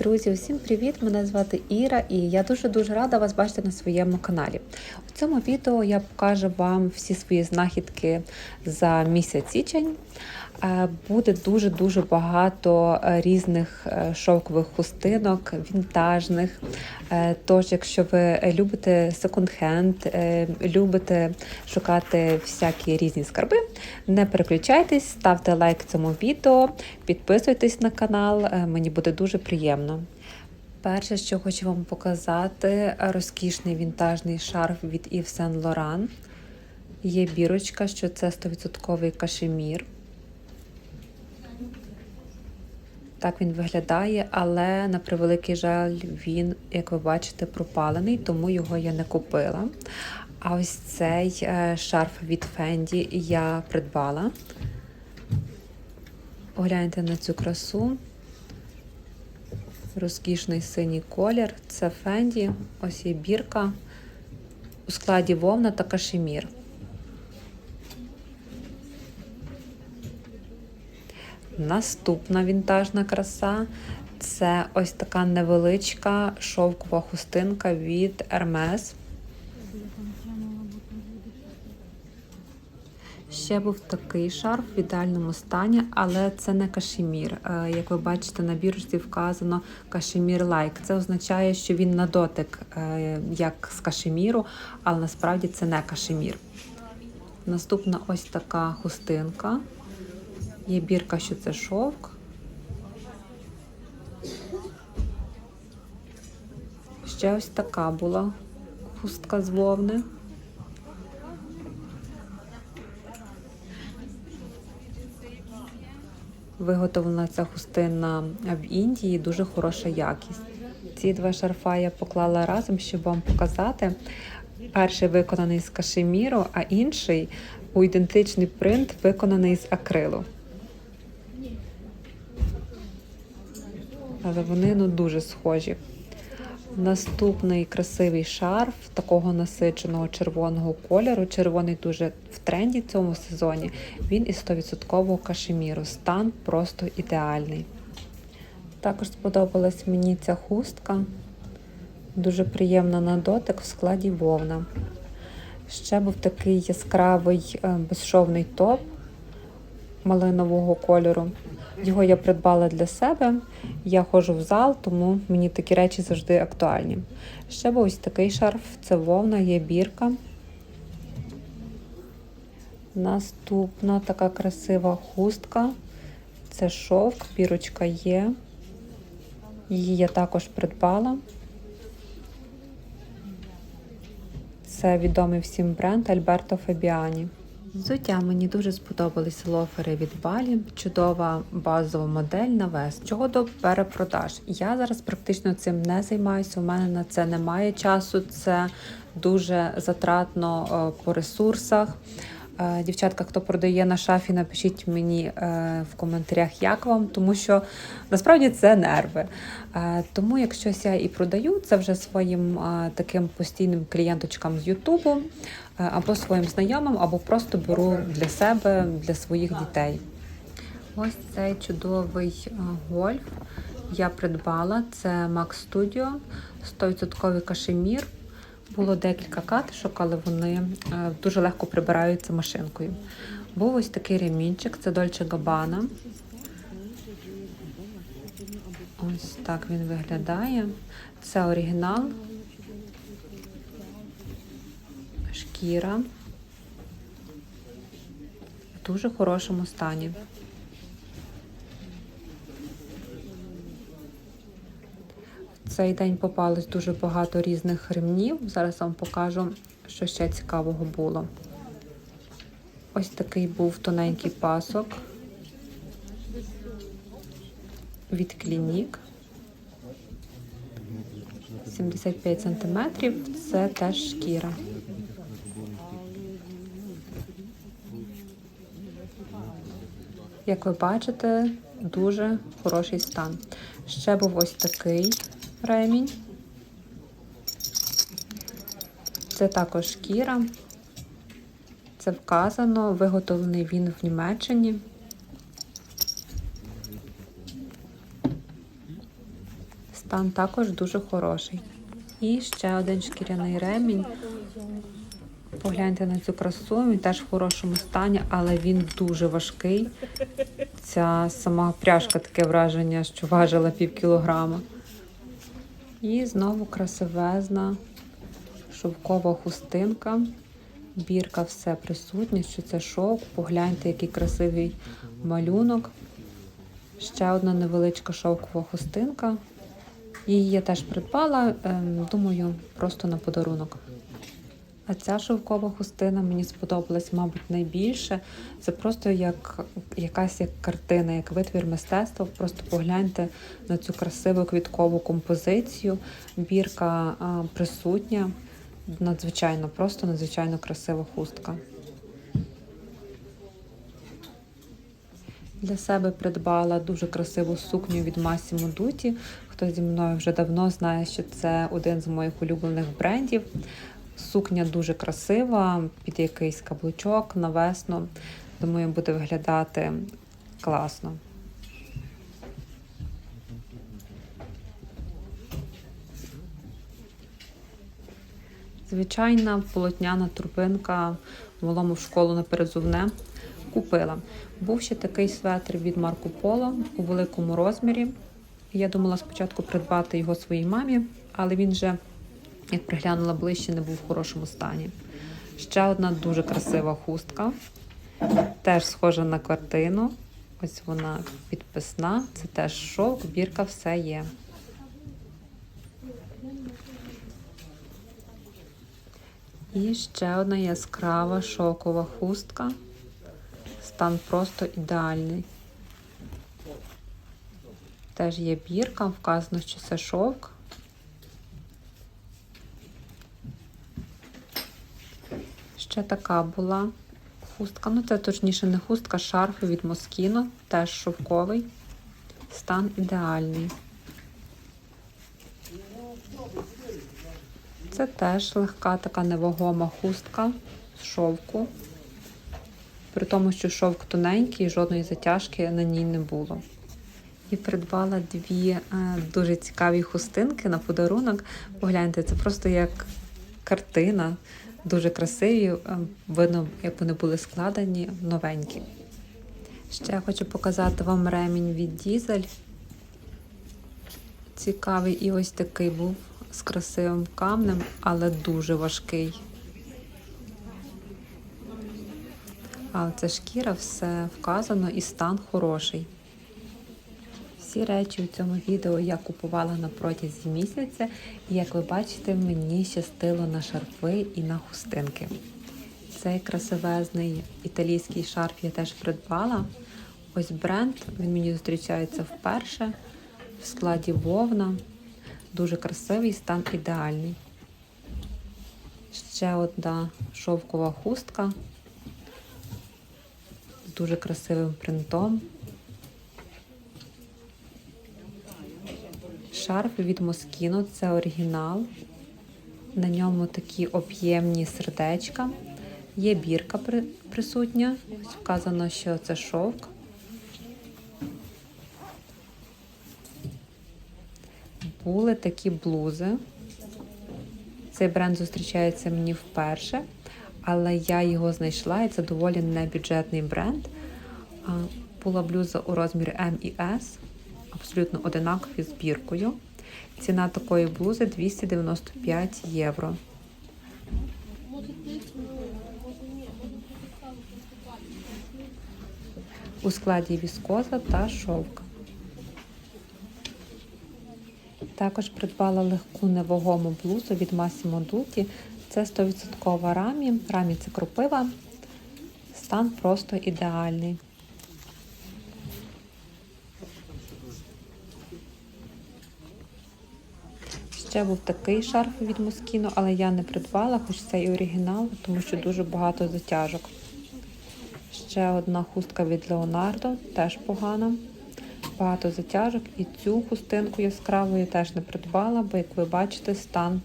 Друзі, усім привіт! Мене звати Іра, і я дуже-дуже рада вас бачити на своєму каналі. У цьому відео я покажу вам всі свої знахідки за місяць січень. Е, Буде дуже-дуже багато е, різних е, шовкових хустинок, вінтажних. Тож, якщо ви любите секонд-хенд, любите шукати всякі різні скарби, не переключайтесь, ставте лайк цьому відео, підписуйтесь на канал, мені буде дуже приємно. Перше, що хочу вам показати, розкішний вінтажний шарф від Yves Saint Laurent. Є бірочка, що це 100% кашемір. Так він виглядає, але на превеликий жаль, він, як ви бачите, пропалений, тому його я не купила. А ось цей е, шарф від Fendi я придбала. Погляньте на цю красу. Розкішний синій колір. Це Фенді, Ось є бірка у складі вовна та кашемір. Наступна вінтажна краса це ось така невеличка шовкова хустинка від Hermes. Ще був такий шарф в ідеальному стані, але це не кашемір. Е, Як ви бачите, на біржці вказано кашемір лайк. Це означає, що він на дотик, е, як з кашеміру, але насправді це не кашемір. Наступна ось така хустинка. Є бірка, що це шовк. Ще ось така була хустка з вовни. Виготовлена ця хустина в Індії, дуже хороша якість. Ці два шарфа я поклала разом, щоб вам показати. Перший виконаний з кашеміру, а інший у ідентичний принт виконаний з акрилу. Але вони ну, дуже схожі. Наступний красивий шарф такого насиченого червоного кольору. Червоний дуже в тренді цьому сезоні. Він із 100% кашеміру. Стан просто ідеальний. Також сподобалась мені ця хустка. Дуже приємна на дотик в складі вовна. Ще був такий яскравий е, безшовний топ малинового кольору. Його я придбала для себе. Я ходжу в зал, тому мені такі речі завжди актуальні. Ще був ось такий шарф, це вовна, є бірка. Наступна така красива хустка. Це шовк, бірочка є. Її я також придбала. Це відомий всім бренд Альберто Фабіані. Взуття мені дуже сподобались лофери від Балі. Чудова базова модель на вес. Чого до перепродаж. Я зараз практично цим не займаюся. У мене на це немає часу. Це дуже затратно е, по ресурсах. Е, Дівчатка, хто продає на шафі, напишіть мені е, в коментарях, як вам, тому що насправді це нерви. Тому, якщо я і продаю, це вже своїм таким постійним клієнточкам з Ютубу, або своїм знайомим, або просто беру для себе, для своїх дітей. Ось цей чудовий е, гольф я придбала. Це Max Studio, 100% кашемір. Було декілька катишок, але вони е, дуже легко прибираються машинкою. Був ось такий ремінчик, це Dolce Gabbana. Ось так він виглядає. Це оригінал. Шкіра. В дуже хорошому стані. В цей день попалось дуже багато різних ремнів. Зараз вам покажу, що ще цікавого було. Ось такий був тоненький пасок від клінік. 75 см. Це теж шкіра. Як ви бачите, дуже хороший стан. Ще був ось такий ремінь. Це також шкіра. Це вказано, виготовлений він в Німеччині. Стан також дуже хороший. І ще один шкіряний ремінь. Погляньте на цю красу, він теж в хорошому стані, але він дуже важкий. Ця сама пряжка таке враження, що важила пів кілограма. І знову красивезна шовкова хустинка. Бірка все присутня, що це шовк. Погляньте, який красивий малюнок. Ще одна невеличка шовкова хустинка. Її я теж придбала, ем, думаю, просто на подарунок. А ця шовкова хустина мені сподобалась, мабуть, найбільше. Це просто як якась як картина, як витвір мистецтва. Просто погляньте на цю красиву квіткову композицію. Бірка а, присутня. Надзвичайно, просто надзвичайно красива хустка. Для себе придбала дуже красиву сукню від Massimo Dutti. Хто зі мною вже давно знає, що це один з моїх улюблених брендів. Сукня дуже красива, під якийсь каблучок на весну. Думаю, буде виглядати класно. Звичайна полотняна турбинка малому в школу на перезувне купила. Був ще такий светр від Марко Поло у великому розмірі. Я думала спочатку придбати його своїй мамі, але він вже, як приглянула ближче, не був в хорошому стані. Ще одна дуже красива хустка, теж схожа на картину. Ось вона підписна, це теж шовк, бірка, все є. І ще одна яскрава шовкова хустка. Стан просто ідеальний. Теж є бірка, вказано, що це шовк. Ще така була хустка. Ну, це точніше не хустка, шарф від Москіно, теж шовковий. Стан ідеальний. Це теж легка така невагома хустка з шовку. При тому, що шовк тоненький, жодної затяжки на ній не було. І придбала дві е, дуже цікаві хустинки на подарунок. Погляньте, це просто як картина, дуже красиві. Е, видно, як вони були складені, новенькі. Ще хочу показати вам ремінь від Дізель. Цікавий і ось такий був з красивим камнем, але дуже важкий. Але це шкіра, все вказано і стан хороший. Всі речі у цьому відео я купувала на протязі місяця, і як ви бачите, мені щастило на шарфи і на хустинки. Цей красивезний італійський шарф я теж придбала. Ось бренд, він мені зустрічається вперше в складі вовна. Дуже красивий, стан ідеальний. Ще одна шовкова хустка з дуже красивим принтом. Шарф від Moschino, це оригінал. На ньому такі об'ємні сердечка. Є бірка присутня. Ось вказано, що це шовк. Були такі блузи. Цей бренд зустрічається мені вперше, але я його знайшла і це доволі небюджетний бренд. Була блюза у розмірі М і S, абсолютно одинакові з біркою. Ціна такої блузи 295 євро. У складі віскоза та шовк. Також придбала легку невагому блузу від Massimo Dutti. Це 100% рамі. Рамі це кропива. Стан просто ідеальний. Ще був такий шарф від Moschino, але я не придбала, хоч це і оригінал, тому що дуже багато затяжок. Ще одна хустка від Leonardo, теж погана. Багато затяжок. І цю хустинку яскраву я теж не придбала, бо, як ви бачите, стан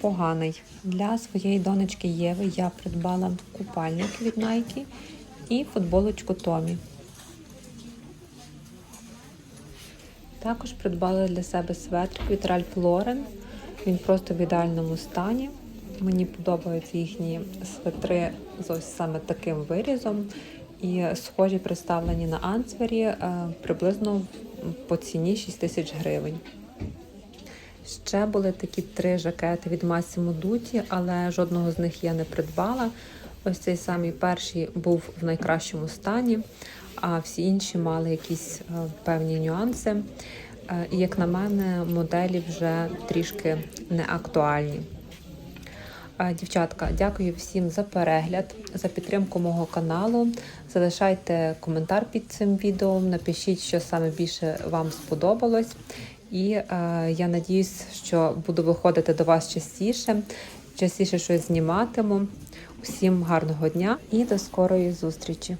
поганий. Для своєї донечки Єви я придбала купальник від Nike і футболочку Томі. Також придбала для себе светрик від Ralph Lauren. Він просто в ідеальному стані. Мені подобаються їхні светри з ось саме таким вирізом. І схожі представлені на Ансвері е, приблизно по ціні 6 тисяч гривень. Ще були такі три жакети від Massimo Dutti, але жодного з них я не придбала. Ось цей самий перший був в найкращому стані, а всі інші мали якісь е, певні нюанси. Як на мене, моделі вже трішки не актуальні. Дівчатка, дякую всім за перегляд, за підтримку мого каналу. Залишайте коментар під цим відео, напишіть, що саме більше вам сподобалось. І е, я надіюсь, що буду виходити до вас частіше, частіше щось зніматиму. Усім гарного дня і до скорої зустрічі!